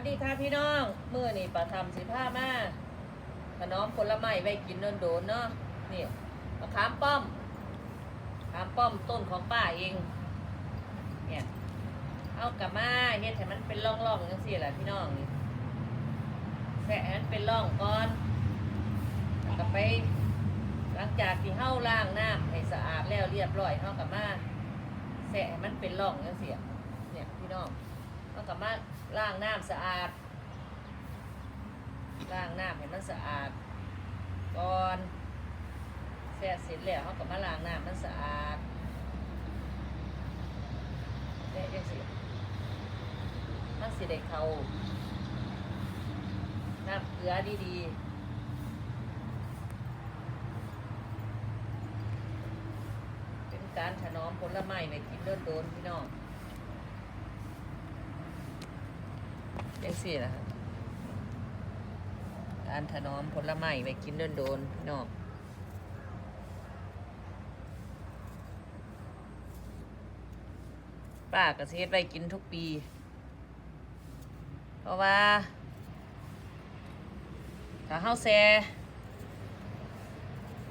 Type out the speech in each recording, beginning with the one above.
วัสดีค่ะพี่น้องเมื้อนี่ปลาทำสิผ้ามาขนอมผลไม้ไว้กินโดนๆเนาะนี่มะขามป้อมขามป้อมต้นของป้าเอง เนี่ย เอากลับมาเฮ็ดให้มันเป็นร่องๆจังซี่แหละพี่น้องนี่แฝะให้มันเป็นร่องก่อนแล้วก็ไป หลังจากที่เฮาล้างน้ำให้สะอาดแล้วเรียบร้อยเฮากลับมาแสะให้มันเป็นร่องจังซี่เนี่ยพี่น้อง เฮากลับมาล้างน้ำสะอาดล้างน้ำให้มันสะอาดก่อนแสะเสร็จแล้วเฮากลับมาล้างน้ำมันสะอาดแสะจังซี่มันสิได้เขาน้ำเกลือดีๆเป็นการถนอมผลไม้ไปกินโดนๆพี่น้อง ยังสี่ละครับการถนอมผลไม้ไปกินโดนๆพี่น้องป้าก็สิเฮ็ดไปกินทุกปี เพราะว่า ถ้าเฮาแซ่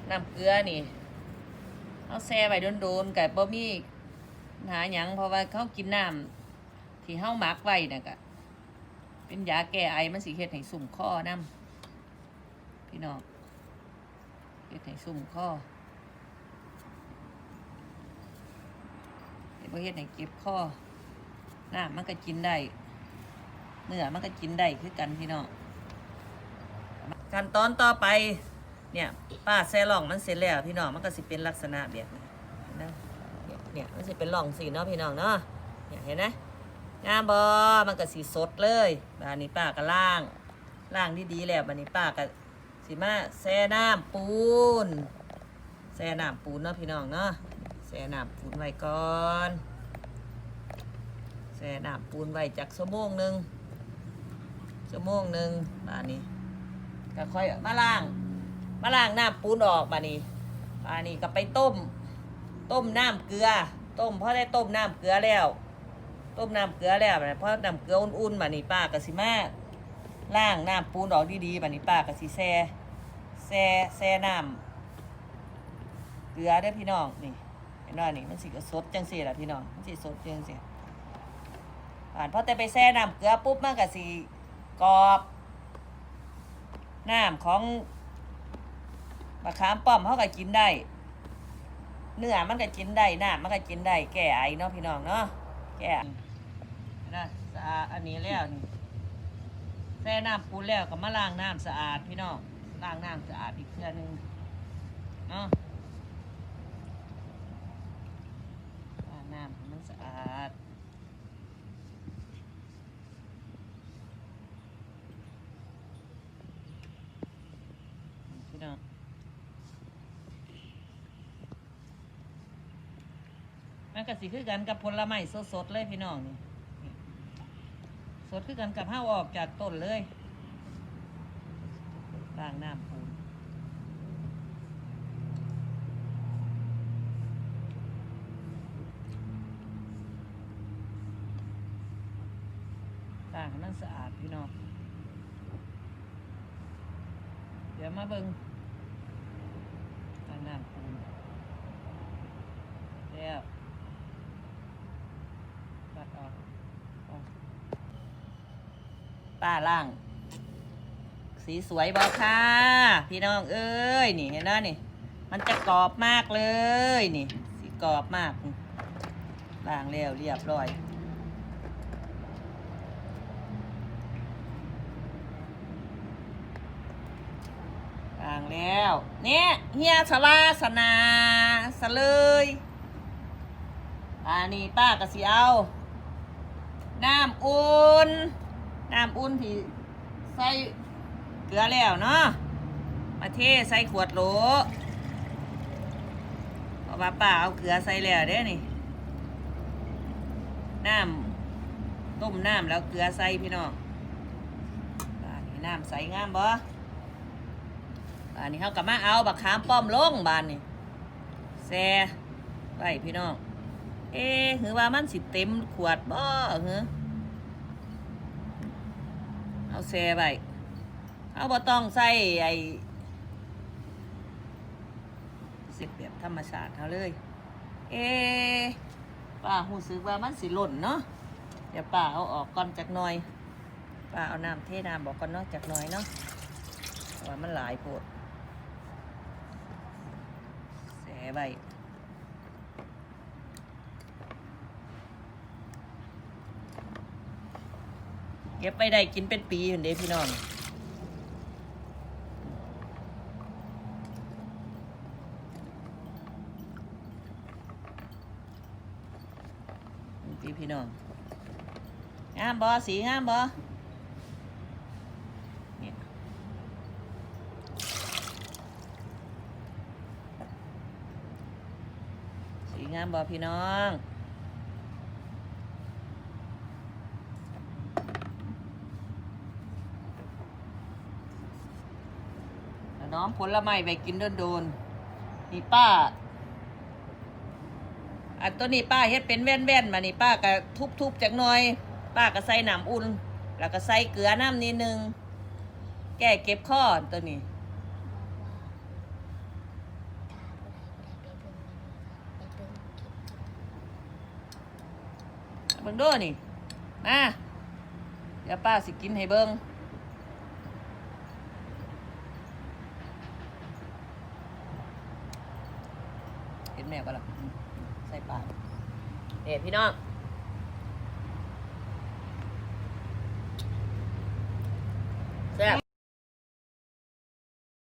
น้ำเกลือนี่เอาแซ่ไว้โดนๆกับบ่มีหาหยังเพราะว่าเขากินน้ำที่เฮาหมักไว้น่ะก็ เป็นยาแก้ไอมันสิเฮ็ดให้สุ่มคอนํพี่น้องเฮ็ดให้สุ่มคอเฮ็ดบ่เฮ็ดให้เก็บคอน้ำมันก็กินได้เนื้อมันก็กินได้คือกันพี่น้องขั้นตอนต่อไปเนี่ยป้าแซ่ล่องมันเสร็จแล้วพี่น้องมันก็สิเป็นลักษณะแบบนี้นะเนี่ยเนี่ยมันสิเป็นล่องสีเนาะพี่น้องเนาะเนี่ยเห็นไหม งามบอมันก็สีสดเลยบานนี้ป้าก็ล่างล่างดีๆแล้วบานนี้ป้าก็สิมาแซ่น้ำปูนแซ่น้ำปูนเนาะพี่น้องเนาะแซ่น้ำปูนไว้ก่อนแซ่น้ำปูนไว้จากชั่วโมงหนึ่งชั่วโมงหนึ่งบานนี้ก็ค่อยมาล่างมาล้างน้ำปูนออกบานี้บานี้ก็ไปต้ม ต้มน้ำเกลือ ต้มเพราะได้ต้มน้ำเกลือแล้ว ต้มน้ำเกลือแล้วนะเพราะน้ำเกลืออุ่นๆบานี้ป้าก็สิมาล้างน้ำปูนออกดีๆบานี้ป้าก็สิแซ่แซ่แซ่น้ำเกลือได้พี่น้องนี่เห็นว่านี่มันสิก็สดจังสิล่ะพี่น้องมันสิสดจังสิผ่านพอแต่ไปแซ่น้ำเกลือปุ๊บมันก็สิกรอบน้ำของมะขามป้อมเขาก็กินได้ เนื้อมันก็กินได้น้ำมันก็กินได้แก้ไอเนาะพี่น้องเนาะแก้ นะสะอาดอันนี้แล้วนี่แช่น้ำปูนแล้วก็มาล้างน้ำสะอาดพี่น้องล้างน้ำสะอาดอีกเทื่อนึงเนาะล้างน้ำให้มันสะอาดพี่น้องมันก็สิคือกันกับผลไม้สดๆเลยพี่น้องนี่นี่ สดคือกันกับห้าวออกจากต้นเลยล้างน้ำปูนล้างให้มันสะอาดพี่น้องเดี๋ยวมาเบิงล้างน้ำปูนแล้ว ตัดออกออก้าล่าง สีสวยบอค่ะ พี่น้องเอ้ยนี่เห็นไหมนี่ มันจะกรอบมากเลยนี่ สีกรอบมากล่างแล้วเรียบร้อยล่างแล้ว เนี่ยเฮียสวาสนาสเลยอันนี้ป้าก็สิเอา น้ำอุ่น น้ำอุ่นที่ใส่เกลือแล้วเนาะมาเทใส่ขวดโหลเพราะว่าป้าเอาเกลือใส่แล้วเด้นี่ น้ำต้มน้ำแล้วเกลือใส่พี่น้องป้านี่น้ำใส่งามบ่บ้านนี้เขากลับมาเอาบักขามป้อมลงบ้านนี่แซ่ไว้พี่น้อง เอ๊หือว่ามันสิเต็มขวดบ่เหรอ เอาแซ่ไว้เอาบ่ต้องใส่ไอ้เสร็จแบบธรรมชาติเขาเลย เอป้าหูสึกว่ามันสิหล่นเนาะเดี๋ยวป้าเอาออกก่อนจากหน่อยป้าเอาน้ำเทน้ำบอกก่อนเนาะจากหน่อยเนาะว่ามันหลายโพดแซ่ไว้ เก็บไปได้กินเป็นปีอยู่เด้พี่น้องพี่พี่น้องงามบอสีงามบอสีงามบอพี่น้อง แล้ว น้องผลไม้ไปกินโดนๆนี่ป้า อันตัวนี้ป้าเฮ็ดเป็นแว่นๆมานี่ป้าก็ทุบๆจักหน่อย ป้าก็ใส่น้ำอุ่น แล้วก็ใส่เกลือน้ำนิดนึง แก้เก็บข้อตัวนี้เบิ่งดูนี่ มา เดี๋ยวป้าสิกินให้เบิ่งเห็น แม่ปะล่ะอืมใส่ปากเด็พี่น้อง